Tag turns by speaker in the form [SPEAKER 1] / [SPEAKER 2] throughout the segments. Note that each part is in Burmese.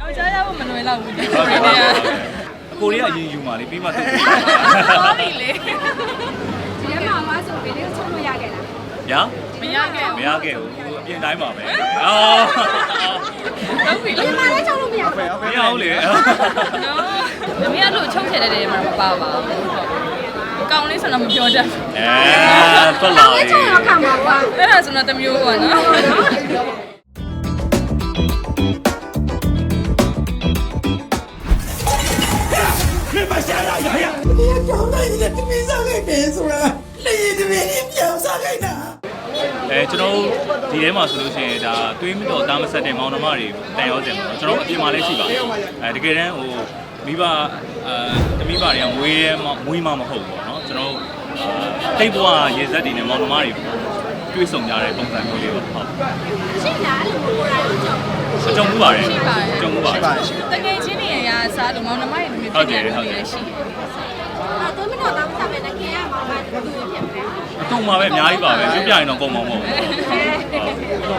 [SPEAKER 1] ယောက်ျားရဖို့မလွယ်တော့ဘူးဒီကိုရီးယား
[SPEAKER 2] အကိုလေးကအရင်ယူมาလေပြီးမှသူ
[SPEAKER 1] ဟောပြီလေ
[SPEAKER 3] ဒီထဲမှာမဆိုဘယ်လေးချုံလို့ရခဲ့လား
[SPEAKER 2] ညာ
[SPEAKER 1] မရခဲ့
[SPEAKER 2] မ
[SPEAKER 1] ဘူး
[SPEAKER 2] ရခဲ့ဘူးအပြင်တိုင်းပါပဲအော်
[SPEAKER 1] ဟုတ်ပြီလေ
[SPEAKER 3] ဒီမှာလည်းချုံလို့မရဘူး
[SPEAKER 2] မရဘူးလေ
[SPEAKER 1] နော်မမရလို့ချုံချယ်တဲ့တယ်မှာမပါပါဘူးကောင်းလေးဆိုတော့မပြောတတ်
[SPEAKER 2] အဲတွက်လာ
[SPEAKER 3] လည်း
[SPEAKER 2] လေ
[SPEAKER 3] ချုံရောက်ခံပါကွာ
[SPEAKER 1] အဲ့ဒါဆိုတော့တစ်မျိုးပေါ့နော်
[SPEAKER 4] ပြောင်းနိုင်တဲ့တမင်းစားခဲ့တယ်ဆိုတာလေရင်တမင်းကြီးပြောင်းစားခဲ့တာ
[SPEAKER 2] အဲကျွန်တော်တို့ဒီထဲမှာဆိုလို့ရှိရင်ဒါတွေးမတော့အသားမဆက်တဲ့မောင်နှမတွေတန်ရောစင်ပေါ့နော်ကျွန်တော်တို့အပြင်မှာလည်းရှိပါတယ်အဲတကယ်တမ်းဟိုမိဘအဲတမိဘတွေကမွေးရဲမမွေးမှမဟုတ်ဘူးပေါ့နော်ကျွန်တော်တို့တိတ်ဘွားရေစက်တွေနဲ့မောင်နှမတွေတွေ့ဆုံကြတဲ့ပုံစံမျိုးလေးပေါ့ဟုတ်
[SPEAKER 3] ရှိလားအဲ့လိုကိုယ်တိုင်ချုံ
[SPEAKER 2] အကြုံမှုပါတယ်
[SPEAKER 1] ရှိပါတယ်
[SPEAKER 2] အကြုံမှုပါတယ်
[SPEAKER 1] တကယ်ချင်းနေရစားလို့မောင်နှမရဲ့လူမျိုးဖြစ်နေတယ်လည်းရှိတယ်
[SPEAKER 3] အဲ့တော့မင်းတို့တောင်းစားမယ်နဲ့ခင်ရမှာပါတူတူဖြစ်မယ်
[SPEAKER 2] အကုန်ပါပဲအများကြီးပါပဲပြပြရင်တော့ကုန်မှာမဟုတ်ဘူး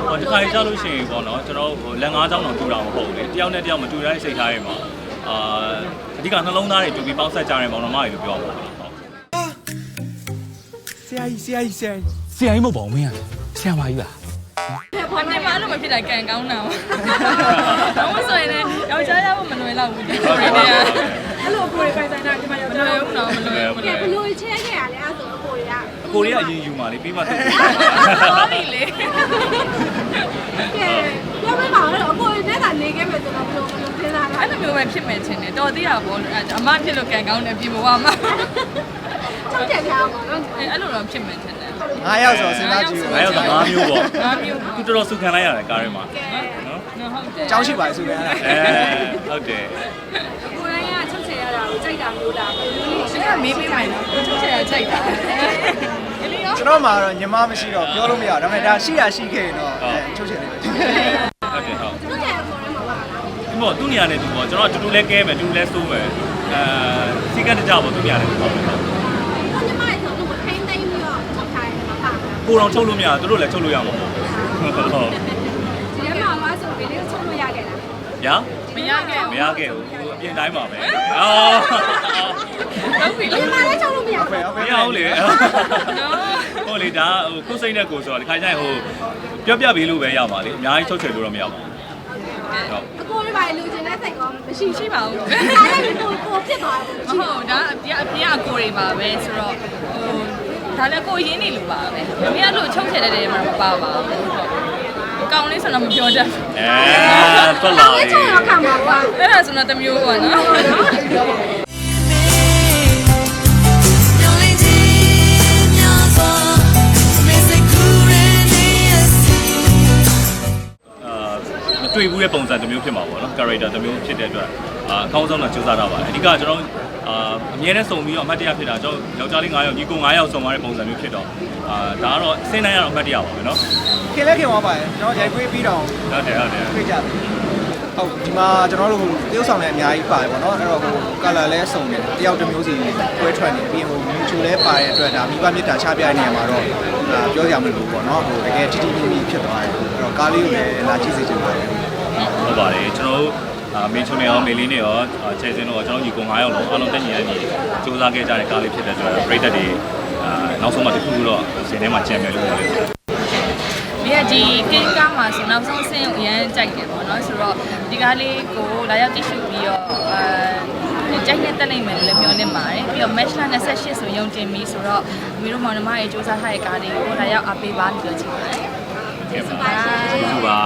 [SPEAKER 2] ဟိုဒီခါကြလို့ရှိရင်ပေါ့နော်ကျွန်တော်ဟိုလက်ငါးချောင်းတော့တူတာမဟုတ်ဘူးလေတယောက်နဲ့တယောက်မတူတဲ့စိတ်ထားတွေမှာအာအဓိကနှလုံးသားတွေတူပြီးပေါင်းဆက်ကြတဲ့မောင်နှမတွေလို့ပြောပါမယ်ဟုတ်
[SPEAKER 4] ဆရာကြီးဆရာကြီးဆရာကြီး
[SPEAKER 5] ဆရာကြီးမဟုတ်ပါဘူးမင်းကဆရာမကြီးပါ
[SPEAKER 1] ဘာနဲ့မှလို့မဖြစ်တာကံကောင်းတာဘာလို့ဆိုရင်လည်းယောက်ျားရဖို့မလွယ်တော့ဘူးဒီကို ရီးယား
[SPEAKER 3] အဲ့လိုကိုယ်ပိုင်ဆိုင်တာဒီမှာ
[SPEAKER 1] မ
[SPEAKER 3] ရောက်
[SPEAKER 1] လွ
[SPEAKER 3] တော့
[SPEAKER 1] ယ်ဘူးနော်မလွယ်ဘူး
[SPEAKER 3] ကဲဘလို့ချဲခဲ့ရလဲအဲ့ဆိုအကိုတွေက
[SPEAKER 2] အကိုလေးကအရင်ယူมาလေပြီးမှသူ
[SPEAKER 1] ဟောပြီလေ
[SPEAKER 3] ကဲပြောပြပါဦးအကိုတွေနဲ့ကနေခဲ့မယ်ဆိုတော့ဘလို့ဘလို့သင်လာတာ
[SPEAKER 1] အဲ့လိုမျိုးပဲဖြစ်မယ်ထင်တယ်တော်သေးတာပေါ့အမဖြစ်လို့ကံကောင်းတယ်ပြင်ဘဝမှာ
[SPEAKER 3] ချုံချက်ပြအောင်ပေါ့နော်
[SPEAKER 1] အဲ့လိုတော့ဖြစ်မယ်ထင်တယ်
[SPEAKER 4] ငါးယောက်ဆိုစဉ်းစားကြည့်
[SPEAKER 2] ငါရောက်တာ၅မျိုးပေါ့
[SPEAKER 1] ငါမျိုး
[SPEAKER 2] သူတော်တော်စုခံလိုက်ရတယ်ကားထဲမှာနော်
[SPEAKER 1] နော်ဟုတ်တယ်
[SPEAKER 4] ကျောင်းရှိပါဆိုပြန်
[SPEAKER 2] အဲဟုတ်တယ်
[SPEAKER 3] ကိုယ် တိုင်ကချုံချက်ရတာကိုကြိုက်တာမျိုးလားဘယ်လိုလဲ
[SPEAKER 1] ရှင်းကမေးပေးမယ်နော်သူချင်တာချိန်တာဒီလိုရော
[SPEAKER 4] ကျွန်တော်မှာတော့ညီမမရှိတော့ပြောလို့မရဘူးဒါပေမဲ့ဒါရှိရရှိခဲ့ရင်တော့အဲချုပ်ချင်တယ်ပဲ
[SPEAKER 2] ဟုတ်တယ်ဟုတ်
[SPEAKER 3] ချုံချက်အကိုတွေမှာပါ
[SPEAKER 2] ဒီပေါ့သူ့နေရာနဲ့သူပေါ့ကျွန်တော်အတူတူလဲကဲမယ်အတူတူလဲစိုးမယ်အဲစီကတ်တကြပေါ့သူ့နေရာနဲ့သူပေါ့ဟုတ်
[SPEAKER 3] ကိုညီမရဲ့ဆိုတော့ထိန်းသိမ်းပြီးတော့ထုတ်ထားတယ်မှာပါ
[SPEAKER 2] ကိုတော်ချုပ်လို့မရသူတို့လည်းချုပ်လို့ရမှာပေါ့ဟုတ်
[SPEAKER 3] ဒီထဲမှာမဆိုဘယ်လေးချုံလို့ရခဲ့လား
[SPEAKER 2] ညာ
[SPEAKER 1] မရခဲ့
[SPEAKER 2] မ
[SPEAKER 1] ဘူး
[SPEAKER 2] ရခဲ့ဘူး အပြင်တိုင်းပါပဲအော်
[SPEAKER 1] ဟုတ်ပြီလေ
[SPEAKER 3] ဒီမှာလည်းချုံလို့မရ
[SPEAKER 4] ဟုတ်
[SPEAKER 3] ဘူး
[SPEAKER 4] ကဲ့ဟုတ်
[SPEAKER 2] မ
[SPEAKER 4] ကဲ့
[SPEAKER 2] ရဘူးလေ
[SPEAKER 1] နော်
[SPEAKER 2] ဟုတ်လေဒါဟိုကိုယ်စိတ်နဲ့ကိုယ်ဆိုတော့ဒီခါကျရင်ဟိုပြောပြပေးလို့ပဲရပါလေအများကြီးချုပ်ချယ်လို့တော့မရပါဘူးဟုတ်
[SPEAKER 3] အကိုတွေပါလူချင်တဲ့စိတ်ကောမရှိ
[SPEAKER 1] ရှိပါဘူး
[SPEAKER 3] ဒါလည်းကိုကိုဖြစ်သွားတယ်
[SPEAKER 1] မဟုတ်ဒါအပြအပြအကိုတွေပါပဲဆိုတော့ဟိုဒါလည်းကိုရင်းနေလို့ပါပဲမမရလို့ချုံချယ်တဲ့တယ်မှာမပါပါဘူး ကောင်းလေးဆိုတော့မပြောတတ်
[SPEAKER 2] အဲတွက်လာ
[SPEAKER 3] လည်း
[SPEAKER 2] လေ
[SPEAKER 3] ချုံရောက်ခံပါကွာ
[SPEAKER 1] အဲ့ဒါဆိုတော့တစ်မျိုးပေါ့နော်
[SPEAKER 2] အာမတွေ့ဘူးတဲ့ပုံစံတစ်မျိုးဖြစ်မှာပေါ့နော် character တစ်မျိုးဖြစ်တဲ့အတွက်အာအကောင်းဆုံးတော့စူးစမ်းတာပါအဓိကကျွန်တော် အာအမြဲတမ်းစုံပြီးတော့အမှတ်တရဖြစ်တာကျွန်တော်ယောက်ျားလေး9ယောက်ညီကို9ယောက်စုံသွားတဲ့ပုံစံမျိုးဖြစ်တော့အာဒါကတော့အစင်းတိုင်းကတော့အမှတ်တရပါပဲเนาะ
[SPEAKER 4] ခင်လဲခင်သွားပါရဲ့ကျွန်တော်ရိုက်ခွေးပြီးတော့
[SPEAKER 2] ဟုတ်တယ်ဟုတ်တယ်
[SPEAKER 4] တွေ့ကြတယ်ဟုတ်ဒီမှာကျွန်တော်တို့ဟိုတရုပ်ဆောင်လည်းအများကြီးပါတယ်ပေါ့နော်အဲ့တော့ဟို color လည်းစုံတယ်တယောက်တစ်မျိုးစီကွဲထွက်နေပြီးရင်ဟို mutual လည်းပါတဲ့အတွက်ဒါမိဘမြတ်တာချပြတဲ့နေရာမှာတော့ဒါပြောကြမလို့ပေါ့နော်ဟိုတကယ်တီတီမီမီဖြစ်သွားတယ်အဲ့တော့ကားလေးကိုလည်းလာကြည့်စေချင်ပါတယ်
[SPEAKER 2] ဟုတ်ပါတယ်ကျွန်တော်တို့အာ မေချုံနေရောမေလေးနေရောချဲစင်းတော့ကျွန်တော်ညီကို9ယောက်လုံးအားလုံးတက်ညီရညီစူးစမ်းခဲ့ကြတဲ့ကားလေးဖြစ်တဲ့အတွက်ပရိသတ်တွေအာနောက်ဆုံးမှတစ်ခုခုတော့စင်ထဲမှာချန်ပီယံလို့ပြောလို့ရတယ်
[SPEAKER 1] မရဒီကင်းကားမှာဆိုနောက်ဆုံးဆင်းကိုအရန်ကြိုက်တယ်ပေါ့နော်ဆိုတော့ဒီကားလေးကိုလာရောက်တည်ရှိပြီးတော့အဲကြိုက်နေတက်နိုင်မယ်လို့လည်းပြောနေပါတယ်ပြီးတော့ match လာ28ဆိုရုံတင်ပြီးဆိုတော့မီတို့မောင်နှမရဲ့စူးစမ်းထားတဲ့ကားလေးကိုလာရောက်အားပေးပါလို့ပြောချင်ပါတယ်
[SPEAKER 2] ကျေးဇူးပါကျေးဇူးပါ